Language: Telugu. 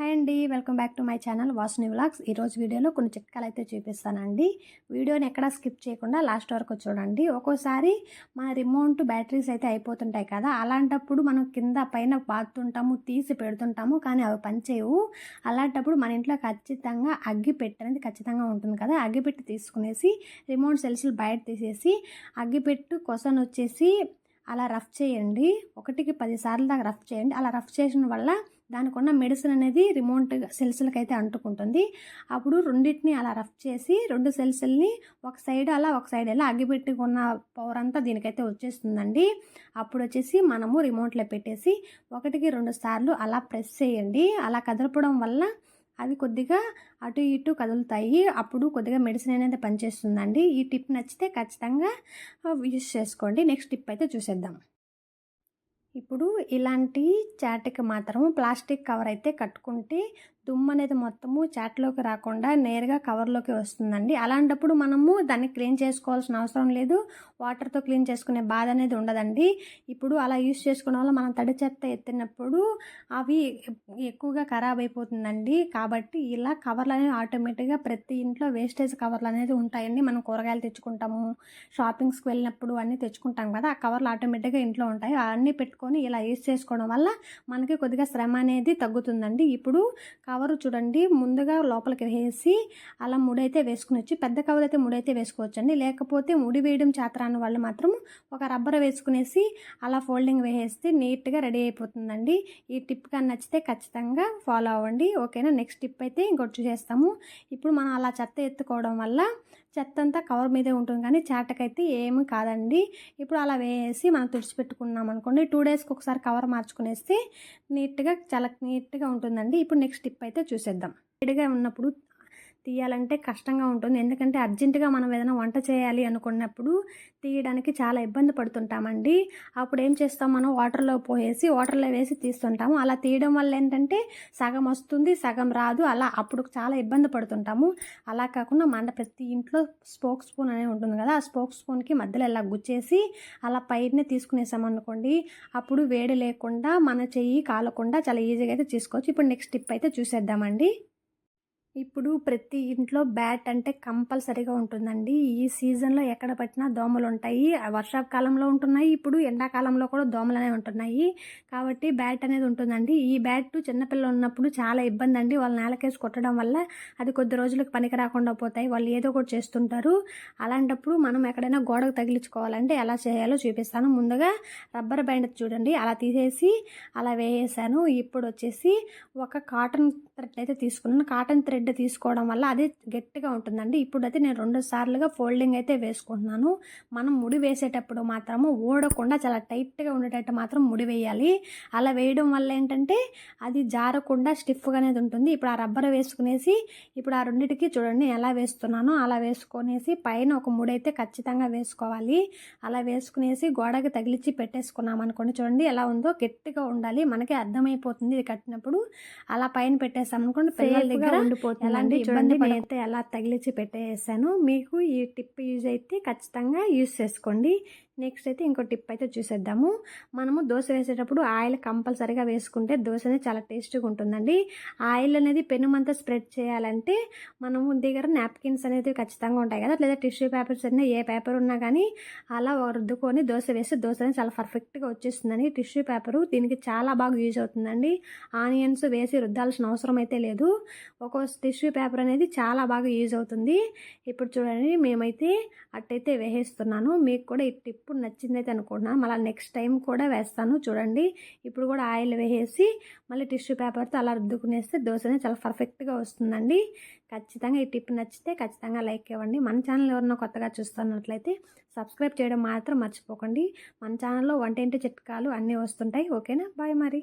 హాయ్ అండి welcome back to my channel Vasuni vlogs. ఈరోజు వీడియోలో కొన్ని చిట్కాలు అయితే చూపిస్తానండి. వీడియోని ఎక్కడా స్కిప్ చేయకుండా లాస్ట్ వరకు చూడండి. ఒక్కోసారి మన రిమోట్ బ్యాటరీస్ అయితే అయిపోతుంటాయి కదా అలాంటప్పుడు మనం కింద పైన పాతుంటాము తీసి పెడుతుంటాము కానీ అవి పనిచేయవు. అలాంటప్పుడు మన ఇంట్లో ఖచ్చితంగా అగ్గిపెట్టి అనేది ఖచ్చితంగా ఉంటుంది కదా అగ్గిపెట్టి తీసుకునేసి రిమోట్ సెల్స్లు బయట తీసేసి అగ్గిపెట్టు కొసను వచ్చేసి అలా రఫ్ చేయండి. ఒకటికి పది సార్లు దాకా రఫ్ చేయండి. అలా రఫ్ చేసిన వల్ల దానికి ఉన్న మెడిసిన్ అనేది రిమోట్ సెల్స్లకి అయితే అంటుకుంటుంది. అప్పుడు రెండింటిని అలా రఫ్ చేసి రెండు సెల్స్ని ఒక సైడ్ అలా ఒక సైడ్ ఎలా అగ్గిపెట్టుకున్న పవర్ అంతా దీనికైతే వచ్చేస్తుందండి. అప్పుడు వచ్చేసి మనము రిమోట్లో పెట్టేసి ఒకటికి రెండు సార్లు అలా ప్రెస్ చేయండి. అలా కదలపడం వల్ల అవి కొద్దిగా అటు ఇటు కదులుతాయి. అప్పుడు కొద్దిగా మెడిసిన్ అనేది పనిచేస్తుందండి. ఈ టిప్ నచ్చితే ఖచ్చితంగా యూస్ చేసుకోండి. నెక్స్ట్ టిప్ అయితే చూసేద్దాం. ఇప్పుడు ఇలాంటి చాట్కి మాత్రము ప్లాస్టిక్ కవర్ అయితే కట్టుకుంటే దుమ్ము అనేది మొత్తము చాట్లోకి రాకుండా నేరుగా కవర్లోకి వస్తుందండి. అలాంటప్పుడు మనము దాన్ని క్లీన్ చేసుకోవాల్సిన అవసరం లేదు. వాటర్తో క్లీన్ చేసుకునే బాధ అనేది ఉండదండి. ఇప్పుడు అలా యూస్ చేసుకోవడం వల్ల మనం తడి చెత్త ఎత్తినప్పుడు అవి ఎక్కువగా ఖరాబ్ అయిపోతుందండి. కాబట్టి ఇలా కవర్లు అనేవి ఆటోమేటిక్గా ప్రతి ఇంట్లో వేస్టేజ్ కవర్లు అనేది ఉంటాయండి. మనం కూరగాయలు తెచ్చుకుంటాము షాపింగ్స్కి వెళ్ళినప్పుడు అన్నీ తెచ్చుకుంటాం కదా ఆ కవర్లు ఆటోమేటిక్గా ఇంట్లో ఉంటాయి. అవన్నీ పెట్టుకొని ఇలా యూస్ చేసుకోవడం వల్ల మనకి కొద్దిగా శ్రమ అనేది తగ్గుతుందండి. ఇప్పుడు కవర్ చూడండి ముందుగా లోపలికి వేసి అలా ముడైతే వేసుకుని వచ్చి పెద్ద కవర్ అయితే ముడైతే వేసుకోవచ్చండి. లేకపోతే ముడి వేయడం చేతరాని వాళ్ళు మాత్రం ఒక రబ్బర్ వేసుకునేసి అలా ఫోల్డింగ్ వేసేస్తే నీట్గా రెడీ అయిపోతుందండి. ఈ టిప్ కానీ నచ్చితే ఖచ్చితంగా ఫాలో అవ్వండి. ఓకేనా? నెక్స్ట్ టిప్ అయితే ఇంకోటి చేస్తాము. ఇప్పుడు మనం అలా చెత్త ఎత్తుకోవడం వల్ల చెత్త అంతా కవర్ మీదే ఉంటుంది కానీ చాటకైతే ఏమి కాదండి. ఇప్పుడు అలా వేసి మనం తుడిచిపెట్టుకున్నాం అనుకోండి టూ డేస్కి ఒకసారి కవర్ మార్చుకునేస్తే నీట్గా చాలా నీట్గా ఉంటుందండి. ఇప్పుడు నెక్స్ట్ టిప్ అయితే చూసేద్దాం. వేడిగా ఉన్నప్పుడు తీయాలంటే కష్టంగా ఉంటుంది. ఎందుకంటే అర్జెంటుగా మనం ఏదైనా వంట చేయాలి అనుకున్నప్పుడు తీయడానికి చాలా ఇబ్బంది పడుతుంటామండి. అప్పుడు ఏం చేస్తాం మనం? వాటర్లో పోయేసి వాటర్లో వేసి తీస్తుంటాము. అలా తీయడం వల్ల ఏంటంటే సగం వస్తుంది సగం రాదు. అలా అప్పుడు చాలా ఇబ్బంది పడుతుంటాము. అలా కాకుండా మన ప్రతి ఇంట్లో స్పోక్ స్పూన్ అనేది ఉంటుంది కదా ఆ స్పోక్ స్పూన్కి మధ్యలో ఇలా గుచ్చేసి అలా పైన తీసుకునేసామనుకోండి అప్పుడు వేడి లేకుండా మన చెయ్యి కాలకుండా చాలా ఈజీగా అయితే తీసుకోవచ్చు. ఇప్పుడు నెక్స్ట్ టిప్ అయితే చూసేద్దామండి. ఇప్పుడు ప్రతి ఇంట్లో బ్యాట్ అంటే కంపల్సరీగా ఉంటుందండి. ఈ సీజన్లో ఎక్కడ పట్టినా దోమలు ఉంటాయి. వర్షాకాలంలో ఉంటున్నాయి. ఇప్పుడు ఎండాకాలంలో కూడా దోమలు అనేవి ఉంటున్నాయి. కాబట్టి బ్యాట్ అనేది ఉంటుందండి. ఈ బ్యాట్ చిన్నపిల్లలు ఉన్నప్పుడు చాలా ఇబ్బంది అండి వాళ్ళు నేలకేసి కొట్టడం వల్ల అది కొద్ది రోజులకు పనికి రాకుండా పోతాయి. వాళ్ళు ఏదో ఒకటి చేస్తుంటారు. అలాంటప్పుడు మనం ఎక్కడైనా గోడకు తగిలించుకోవాలంటే ఎలా చేయాలో చూపిస్తాను. ముందుగా రబ్బర్ బ్యాండ్ చూడండి. అలా తీసేసి అలా వేసేసాను. ఇప్పుడు వచ్చేసి ఒక కాటన్ థ్రెడ్ అయితే తీసుకున్నాను. కాటన్ థ్రెడ్ థ్రెడ్ తీసుకోవడం వల్ల అది గట్టిగా ఉంటుందండి. ఇప్పుడు అయితే నేను రెండు సార్లుగా ఫోల్డింగ్ అయితే వేసుకుంటున్నాను. మనం ముడి వేసేటప్పుడు మాత్రము ఓడకుండా చాలా టైట్గా ఉండేటట్టు మాత్రం ముడి వేయాలి. అలా వేయడం వల్ల ఏంటంటే అది జారకుండా స్టిఫ్గా అనేది ఉంటుంది. ఇప్పుడు ఆ రబ్బర్ వేసుకునేసి ఇప్పుడు ఆ రెండింటికి చూడండి ఎలా వేస్తున్నానో అలా వేసుకునేసి పైన ఒక ముడి అయితే ఖచ్చితంగా వేసుకోవాలి. అలా వేసుకునేసి గోడకి తగిలిచ్చి పెట్టేసుకున్నాం అనుకోండి. చూడండి ఎలా ఉందో గట్టిగా ఉండాలి. మనకి అర్థమైపోతుంది ఇది కట్టినప్పుడు. అలా పైన పెట్టేసాం అనుకోండి పిల్లల దగ్గర ఎలాంటి ఇబ్బంది నేనైతే ఎలా తగిలించి పెట్టేసాను. మీకు ఈ టిప్ యూజ్ అయితే ఖచ్చితంగా యూజ్ చేసుకోండి. నెక్స్ట్ అయితే ఇంకో టిప్ అయితే చూసేద్దాము. మనము దోశ వేసేటప్పుడు ఆయిల్ కంపల్సరీగా వేసుకుంటే దోశ అనేది చాలా టేస్ట్గా ఉంటుందండి. ఆయిల్ అనేది పెనుమంతా స్ప్రెడ్ చేయాలంటే మనము దగ్గర నాప్కిన్స్ అనేది ఖచ్చితంగా ఉంటాయి కదా లేదా టిష్యూ పేపర్స్ అయినా ఏ పేపర్ ఉన్నా కానీ అలా రుద్దుకొని దోశ వేస్తే దోశ అనేది చాలా పర్ఫెక్ట్గా వచ్చేస్తుందండి. టిష్యూ పేపరు దీనికి చాలా బాగా యూజ్ అవుతుందండి. ఆనియన్స్ వేసి రుద్దాల్సిన అవసరం అయితే లేదు. ఒక్కో టిష్యూ పేపర్ అనేది చాలా బాగా యూజ్ అవుతుంది. ఇప్పుడు చూడండి మేమైతే అట్టయితే వేసేస్తున్నాను. మీకు కూడా ఈ టిప్ ఇప్పుడు నచ్చిందైతే అనుకుంటున్నాను మళ్ళీ నెక్స్ట్ టైం కూడా వేస్తాను. చూడండి ఇప్పుడు కూడా ఆయిల్ వేసేసి మళ్ళీ టిష్యూ పేపర్తో అలా రుద్దుకునేస్తే దోశ అనేది చాలా పర్ఫెక్ట్గా వస్తుందండి. ఖచ్చితంగా ఈ టిప్ నచ్చితే ఖచ్చితంగా లైక్ ఇవ్వండి. మన ఛానల్ ఎవరన్నా కొత్తగా చూస్తున్నట్లయితే సబ్స్క్రైబ్ చేయడం మాత్రం మర్చిపోకండి. మన ఛానల్లో వంట ఇంటి చిట్కాలు అన్నీ వస్తుంటాయి. ఓకేనా? బాయ్ మరి.